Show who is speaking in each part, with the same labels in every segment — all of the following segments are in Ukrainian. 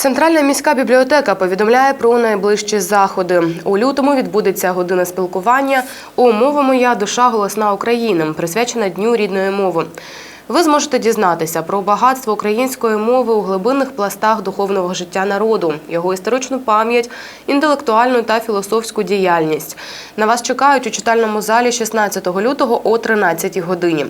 Speaker 1: Центральна міська бібліотека повідомляє про найближчі заходи. У лютому відбудеться година спілкування у мова моя душа голосна України, присвячена Дню рідної мови. Ви зможете дізнатися про багатство української мови у глибинних пластах духовного життя народу, його історичну пам'ять, інтелектуальну та філософську діяльність. На вас чекають у читальному залі 16 лютого о 13 годині.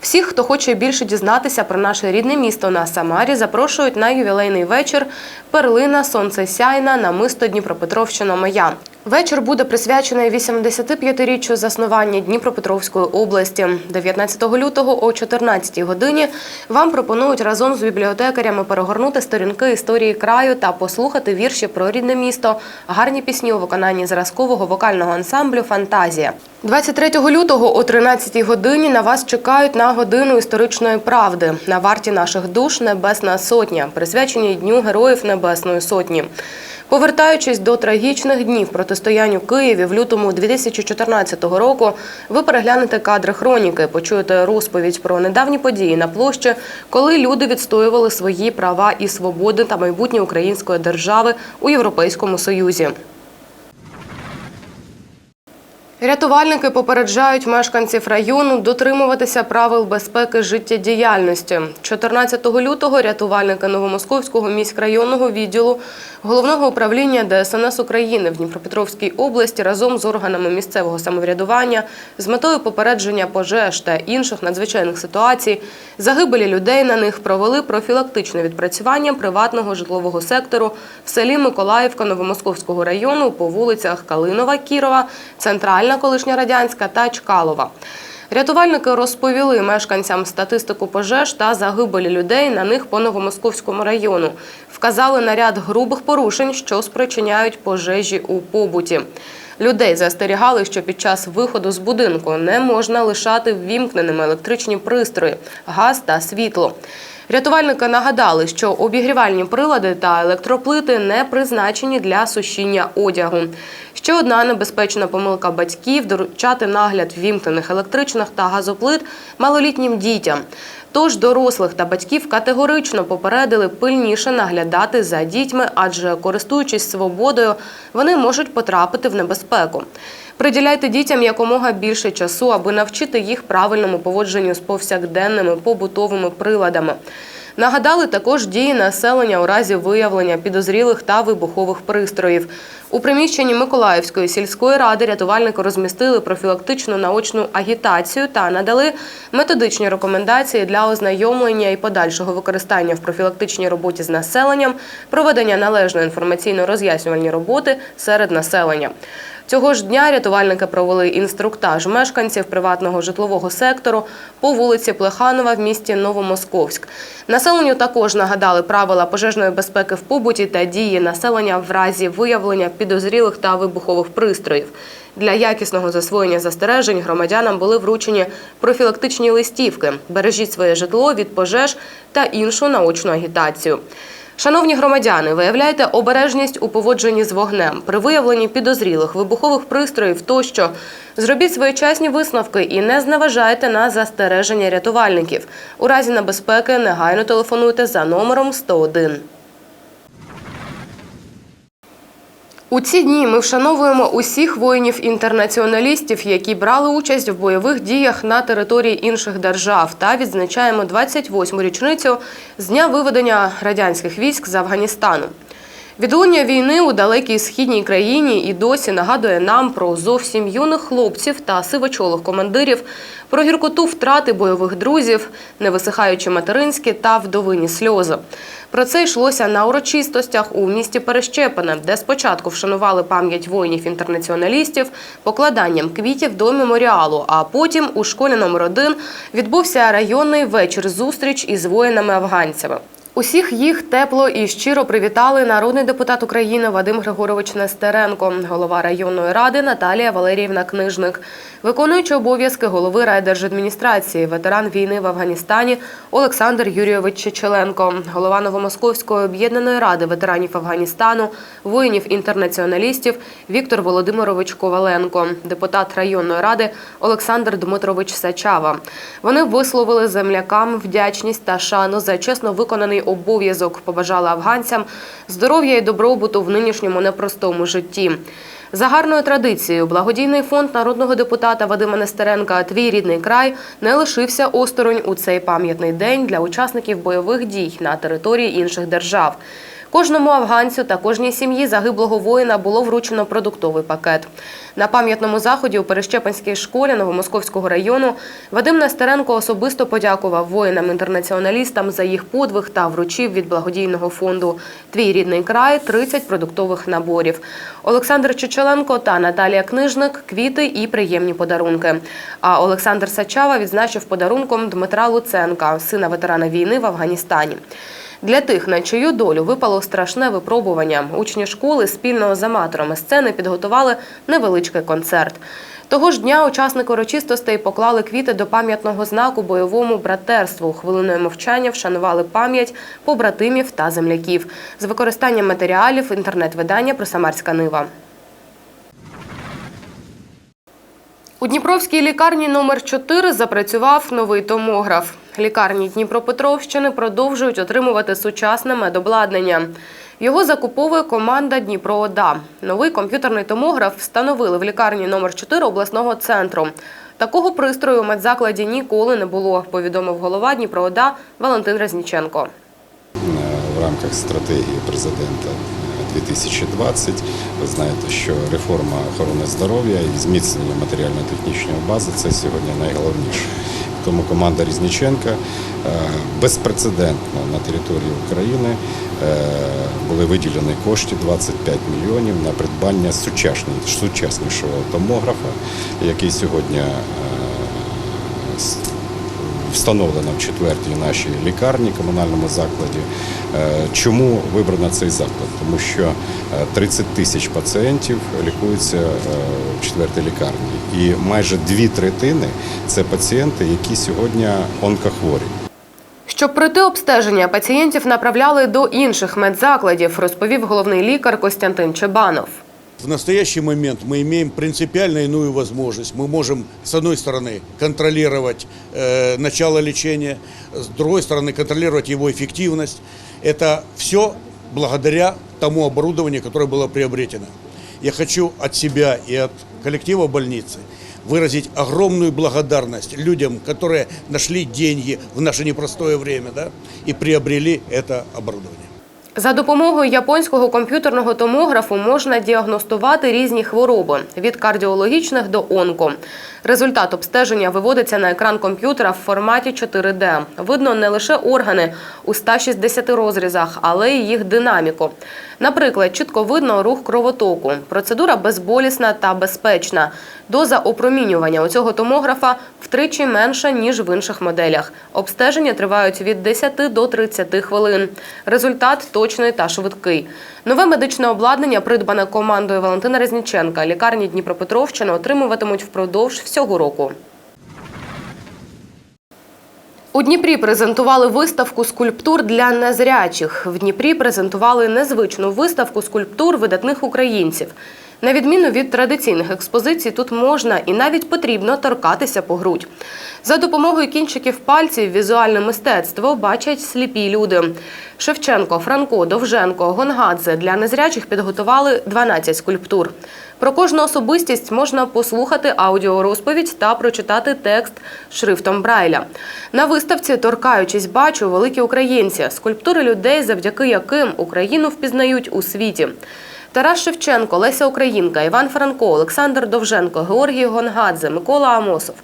Speaker 1: Всіх, хто хоче більше дізнатися про наше рідне місто на Самарі, запрошують на ювілейний вечір Перлина Сонце Сяйна намисто Дніпропетровщина моя. Вечір буде присвячений 85-річчю заснування Дніпропетровської області. 19 лютого о 14 годині вам пропонують разом з бібліотекарями перегорнути сторінки історії краю та послухати вірші про рідне місто, гарні пісні у виконанні зразкового вокального ансамблю Фантазія. 23 лютого о 13 годині на вас чекають на годину історичної правди на варті наших душ Небесна Сотня, присвячені Дню Героїв Небесної Сотні. Повертаючись до трагічних днів протистоянь у Києві в лютому 2014 року, ви переглянете кадри хроніки, почуєте розповідь про недавні події на площі, коли люди відстоювали свої права і свободи та майбутнє української держави у Європейському Союзі. Рятувальники попереджають мешканців району дотримуватися правил безпеки життєдіяльності. 14 лютого рятувальники Новомосковського міськрайонного відділу головного управління ДСНС України в Дніпропетровській області разом з органами місцевого самоврядування з метою попередження пожеж та інших надзвичайних ситуацій, загибелі людей на них провели профілактичне відпрацювання приватного житлового сектору в селі Миколаївка Новомосковського району по вулицях Калинова, Кірова, Центральна, колишня радянська та Чкалова. Рятувальники розповіли мешканцям статистику пожеж та загибелі людей на них по Новомосковському району. Вказали на ряд грубих порушень, що спричиняють пожежі у побуті. Людей застерігали, що під час виходу з будинку не можна лишати ввімкненими електричні пристрої, газ та світло. Рятувальники нагадали, що обігрівальні прилади та електроплити не призначені для сушіння одягу. Ще одна небезпечна помилка батьків доручати нагляд ввімкнених електричних та газоплит малолітнім дітям. Тож дорослих та батьків категорично попередили пильніше наглядати за дітьми, адже користуючись свободою, вони можуть потрапити в небезпеку. Приділяйте дітям якомога більше часу, аби навчити їх правильному поводженню з повсякденними побутовими приладами. Нагадали також дії населення у разі виявлення підозрілих та вибухових пристроїв. У приміщенні Миколаївської сільської ради рятувальники розмістили профілактичну наочну агітацію та надали методичні рекомендації для ознайомлення і подальшого використання в профілактичній роботі з населенням, проведення належної інформаційно-роз'яснювальні роботи серед населення. Цього ж дня рятувальники провели інструктаж мешканців приватного житлового сектору по вулиці Плеханова в місті Новомосковськ. Населенню також нагадали правила пожежної безпеки в побуті та дії населення в разі виявлення підозрілих та вибухових пристроїв. Для якісного засвоєння застережень громадянам були вручені профілактичні листівки Бережіть своє житло від пожеж та іншу наочну агітацію. Шановні громадяни, виявляйте обережність у поводженні з вогнем при виявленні підозрілих вибухових пристроїв тощо. Зробіть своєчасні висновки і не зневажайте на застереження рятувальників. У разі небезпеки негайно телефонуйте за номером 101. У ці дні ми вшановуємо усіх воїнів-інтернаціоналістів, які брали участь в бойових діях на території інших держав, та відзначаємо 28-му річницю з дня виведення радянських військ з Афганістану. Відлуння війни у далекій східній країні і досі нагадує нам про зовсім юних хлопців та сивочолих командирів, про гіркоту втрати бойових друзів, невисихаючі материнські та вдовині сльози. Про це йшлося на урочистостях у місті Перещепине, де спочатку вшанували пам'ять воїнів-інтернаціоналістів покладанням квітів до меморіалу. А потім у школі номер 1 відбувся районний вечір зустріч із воїнами-афганцями. Усіх їх тепло і щиро привітали народний депутат України Вадим Григорович Нестеренко, голова районної ради Наталія Валеріївна Книжник, виконуючий обов'язки голови райдержадміністрації, ветеран війни в Афганістані Олександр Юрійович Чечеленко, голова Новомосковської об'єднаної ради ветеранів Афганістану, воїнів-інтернаціоналістів Віктор Володимирович Коваленко, депутат районної ради Олександр Дмитрович Сачава. Вони висловили землякам вдячність та шану за чесно виконаний священний обов'язок. побажала афганцям здоров'я і добробуту в нинішньому непростому житті. За гарною традицією, благодійний фонд народного депутата Вадима Нестеренка Твій рідний край не лишився осторонь у цей пам'ятний день для учасників бойових дій на території інших держав. Кожному афганцю та кожній сім'ї загиблого воїна було вручено продуктовий пакет. На пам'ятному заході у Перещепинській школі Новомосковського району Вадим Нестеренко особисто подякував воїнам-інтернаціоналістам за їх подвиг та вручив від благодійного фонду Твій рідний край 30 продуктових наборів. Олександр Чечеленко та Наталія Книжник квіти і приємні подарунки. А Олександр Сачава відзначив подарунком Дмитра Луценка, сина ветерана війни в Афганістані. Для тих, на чию долю випало страшне випробування, учні школи спільно з аматорами сцени підготували невеличкий концерт. Того ж дня учасники урочистостей поклали квіти до пам'ятного знаку бойовому братерству. Хвилиною мовчання вшанували пам'ять побратимів та земляків з використанням матеріалів інтернет-видання «Просамарська Нива. У Дніпровській лікарні номер 4 запрацював новий томограф. Лікарні Дніпропетровщини продовжують отримувати сучасне медобладнання. Його закуповує команда Дніпроода. Новий комп'ютерний томограф встановили в лікарні номер 4 обласного центру. Такого пристрою у медзакладі ніколи не було, повідомив голова Дніпроода Валентин Резніченко.
Speaker 2: в рамках стратегії президента 2020. Ви знаєте, що реформа охорони здоров'я і зміцнення матеріально-технічної бази це сьогодні найголовніше. Тому команда Різніченка е, безпрецедентно на території України е, були виділені кошти 25 мільйонів на придбання сучасні- сучаснішого томографа, який сьогодні е, встановлена в четвертій нашій лікарні, комунальному закладі. Е, Чому вибрано цей заклад? Тому що е, 30 тисяч пацієнтів лікуються е, в четвертій лікарні, і майже дві третини це пацієнти, які сьогодні онкохворі.
Speaker 1: Щоб пройти обстеження, пацієнтів направляли до інших медзакладів, розповів головний лікар Костянтин Чебанов.
Speaker 3: В настоящий момент мы имеем принципиально иную возможность. Мы можем, с одной стороны, контролировать э, начало лечения, с другой стороны, контролировать его эффективность. Это все благодаря тому оборудованию, которое было приобретено. Я хочу от себя и от коллектива больницы выразить огромную благодарность людям, которые нашли деньги в наше непростое время да, и приобрели это оборудование.
Speaker 1: За допомогою японського комп'ютерного томографу можна діагностувати різні хвороби від кардіологічних до онко. Результат обстеження виводиться на екран комп'ютера в форматі 4D. Видно не лише органи у 160 розрізах, але й їх динаміку. Наприклад, чітко видно рух кровотоку. Процедура безболісна та безпечна. Доза опромінювання у цього томографа втричі менша, ніж в інших моделях. Обстеження тривають від 10 до 30 хвилин. Результат точний та швидкий. Нове медичне обладнання, придбане командою Валентина Резніченка, лікарні Дніпропетровщини отримуватимуть впродовж всього року. У Дніпрі презентували виставку скульптур для незрячих. В Дніпрі презентували незвичну виставку скульптур видатних українців. На відміну від традиційних експозицій, тут можна і навіть потрібно торкатися по грудь. За допомогою кінчиків пальців візуальне мистецтво бачать сліпі люди. Шевченко, Франко, Довженко, Гонгадзе для незрячих підготували 12 скульптур. Про кожну особистість можна послухати аудіорозповідь та прочитати текст шрифтом Брайля. На виставці Торкаючись, бачу великі українці, скульптури людей, завдяки яким Україну впізнають у світі. Тарас Шевченко, Леся Українка, Іван Франко, Олександр Довженко, Георгій Гонгадзе, Микола Амосов.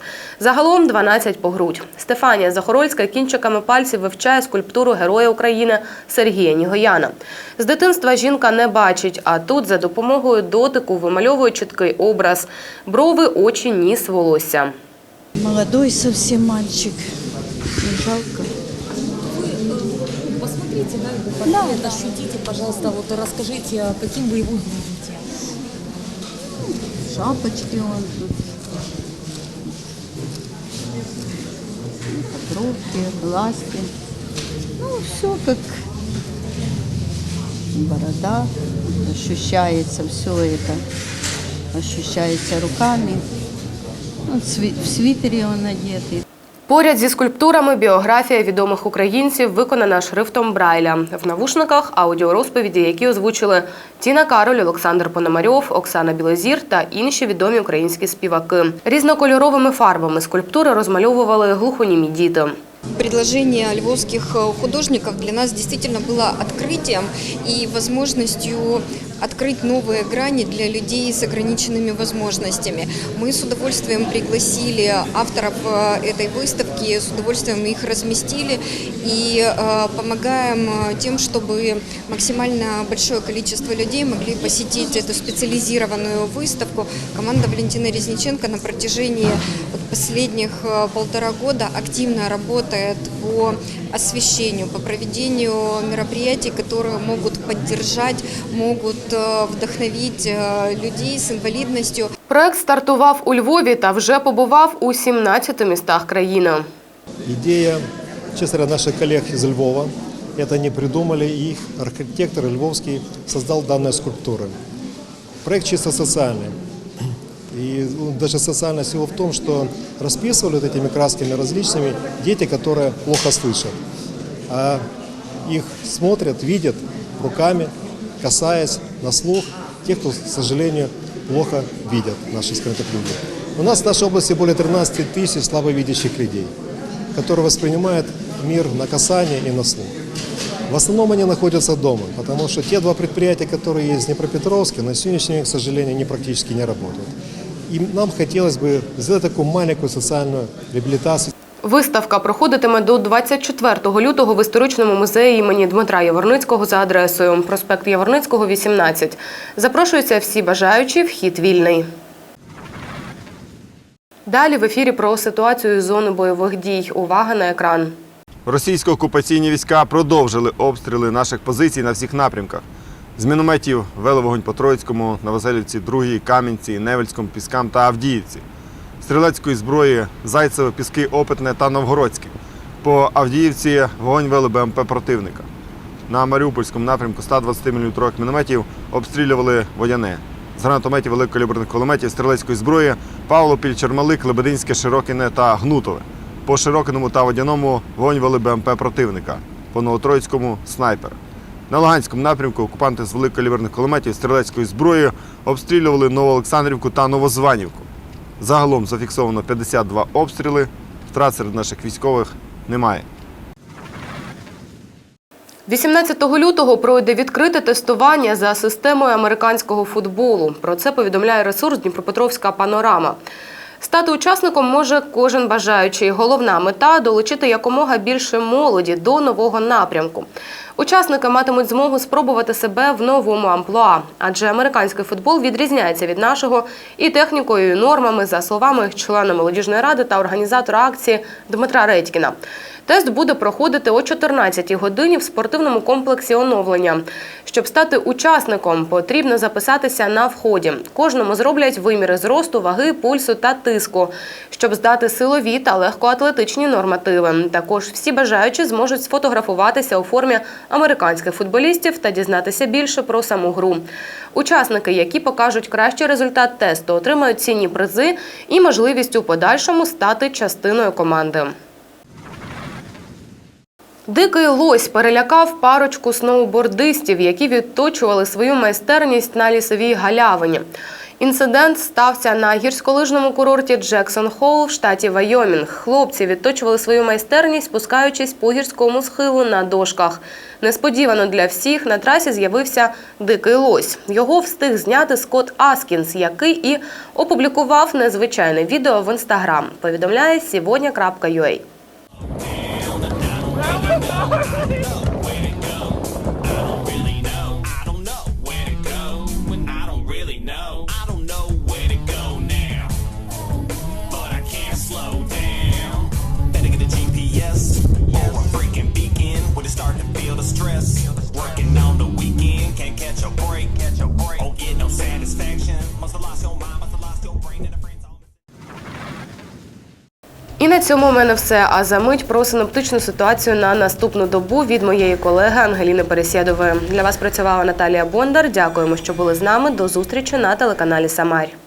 Speaker 1: Загалом 12 по грудь. Стефанія Захорольська кінчиками пальців вивчає скульптуру Героя України Сергія Нігояна. З дитинства жінка не бачить, а тут за допомогою дотику вимальовує чіткий образ: брови, очі, ніс, волосся.
Speaker 4: Молодой совсем мальчик. Не
Speaker 5: Посмотрите, да, портрет, ощутите, пожалуйста, вот расскажите, а каким вы его видите.
Speaker 4: Шапочки он тут. Бровки, глазки. Ну, все как борода. Ощущается все это. Ощущается руками. Ну, сви- в свитере он одетый.
Speaker 1: Поряд зі скульптурами біографія відомих українців виконана шрифтом Брайля. В навушниках аудіорозповіді, які озвучили Тіна Кароль, Олександр Пономарьов, Оксана Білозір та інші відомі українські співаки. Різнокольоровими фарбами скульптури розмальовували глухонімі діти.
Speaker 6: Предложение львовских э, художников для нас действительно было открытием и возможностью открыть новые грани для людей с ограниченными возможностями. Мы с удовольствием пригласили авторов э, этой выставки, с удовольствием их разместили и э, помогаем э, тем, чтобы максимально большое количество людей могли посетить эту специализированную выставку. Команда Валентины Резниченко на протяжении последних полтора года активно работает по освещению, по проведению мероприятий, которые могут поддержать, могут э, вдохновить э, людей с инвалидностью.
Speaker 1: Проект стартував у Львові та вже побував у 17 містах країни.
Speaker 7: Идея, честно говоря, наших коллег из Львова. Это они придумали, и их архитектор Львовский создал данные скульптуры. Проект чисто социальный. И ну, даже социальность его в том, что расписывали вот этими красками различными дети, которые плохо слышат. А их смотрят, видят руками, касаясь на слух тех, кто, к сожалению, плохо видят, наши, скажем так, люди. У нас в нашей области более 13 тысяч слабовидящих людей, которые воспринимают мир на касание и на слух. В основном они находятся дома, потому что те два предприятия, которые есть в Днепропетровске, на сегодняшний день, к сожалению, они практически не работают. И нам хотелось бы сделать такую маленькую социальную реабилитацию.
Speaker 1: Виставка проходитиме до 24 лютого в історичному музеї імені Дмитра Яворницького за адресою проспект Яворницького, 18. Запрошуються всі бажаючі, вхід вільний. Далі в ефірі про ситуацію з зони бойових дій. Увага на екран.
Speaker 8: Російсько-окупаційні війська продовжили обстріли наших позицій на всіх напрямках. З мінометів вели вогонь по Троїцькому, Новоселівці, Другій, Кам'янці, Невельському, Піскам та Авдіївці. Стрілецької зброї Зайцеве, Піски, Опитне та Новгородське. По Авдіївці вогонь вели БМП противника. На Маріупольському напрямку 120 мм мінометів обстрілювали водяне. З гранатометів великокаліберних кулеметів стрілецької зброї Павлопіль, Чермалик, Лебединське, Широкине та Гнутове. По Широкиному та Водяному вогонь вели БМП противника. По Новотроїцькому снайпер. На Луганському напрямку окупанти з великокаліберних кулеметів стрілецької зброї обстрілювали Новоолександрівку та Новозванівку. Загалом зафіксовано 52 обстріли. Втрат серед наших військових немає.
Speaker 1: 18 лютого пройде відкрите тестування за системою американського футболу. Про це повідомляє ресурс Дніпропетровська панорама. Стати учасником може кожен бажаючий. Головна мета долучити якомога більше молоді до нового напрямку. Учасники матимуть змогу спробувати себе в новому амплуа, адже американський футбол відрізняється від нашого і технікою, і нормами, за словами члена молодіжної ради та організатора акції Дмитра Редькіна. Тест буде проходити о 14 годині в спортивному комплексі оновлення. Щоб стати учасником, потрібно записатися на вході. Кожному зроблять виміри зросту, ваги, пульсу та тиску, щоб здати силові та легкоатлетичні нормативи. Також всі бажаючі зможуть сфотографуватися у формі американських футболістів та дізнатися більше про саму гру. Учасники, які покажуть кращий результат тесту, отримають цінні призи і можливість у подальшому стати частиною команди. Дикий лось перелякав парочку сноубордистів, які відточували свою майстерність на лісовій галявині. Інцидент стався на гірськолижному курорті Джексон Хоу в штаті Вайомінг. Хлопці відточували свою майстерність, спускаючись по гірському схилу на дошках. Несподівано для всіх на трасі з'явився дикий лось. Його встиг зняти Скотт Аскінс, який і опублікував незвичайне відео в інстаграм. Повідомляє сьогодні.ua. цьому у мене все. А за мить про синоптичну ситуацію на наступну добу від моєї колеги Ангеліни Пересєдової. Для вас працювала Наталія Бондар. Дякуємо, що були з нами. До зустрічі на телеканалі Самарь.